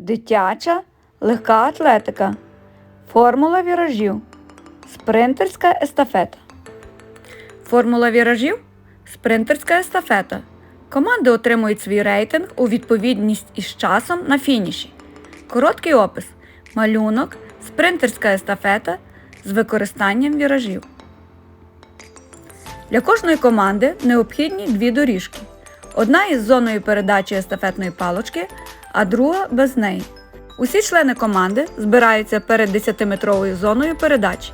Дитяча легка атлетика. Формула віражів. Спринтерська естафета. Формула віражів спринтерська естафета. Команди отримують свій рейтинг у відповідність із часом на фініші. Короткий опис. Малюнок. Спринтерська естафета з використанням віражів. Для кожної команди необхідні дві доріжки. Одна із зоною передачі естафетної палочки, а друга без неї. Усі члени команди збираються перед 10-метровою зоною передачі.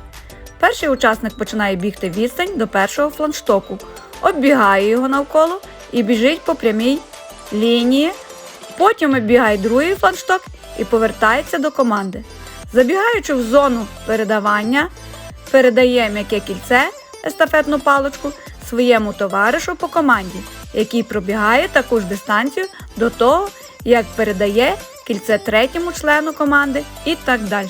Перший учасник починає бігти відстань до першого фланштоку, оббігає його навколо і біжить по прямій лінії. Потім оббігає другий фланшток і повертається до команди. Забігаючи в зону передавання, передає м'яке кільце естафетну паличку своєму товаришу по команді, який пробігає таку ж дистанцію до того, як передає кільце третьому члену команди і так далі.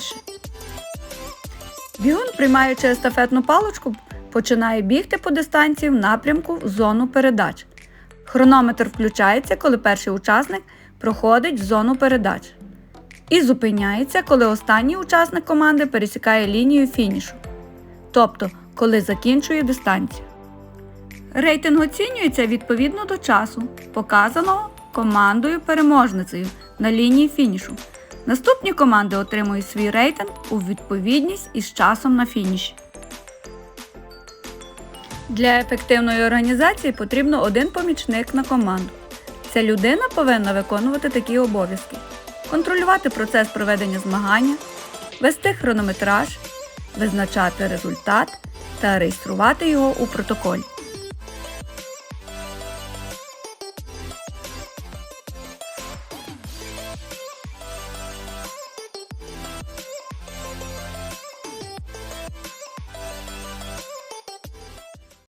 Бігун, приймаючи естафетну паличку, починає бігти по дистанції в напрямку в зону передач. Хронометр включається, коли перший учасник проходить в зону передач. І зупиняється, коли останній учасник команди пересікає лінію фінішу, тобто коли закінчує дистанцію. Рейтинг оцінюється відповідно до часу, показаного командою переможницею на лінії фінішу. Наступні команди отримують свій рейтинг у відповідність із часом на фініші. Для ефективної організації потрібно один помічник на команду. Ця людина повинна виконувати такі обов'язки: контролювати процес проведення змагання, вести хронометраж, визначати результат та реєструвати його у протоколі.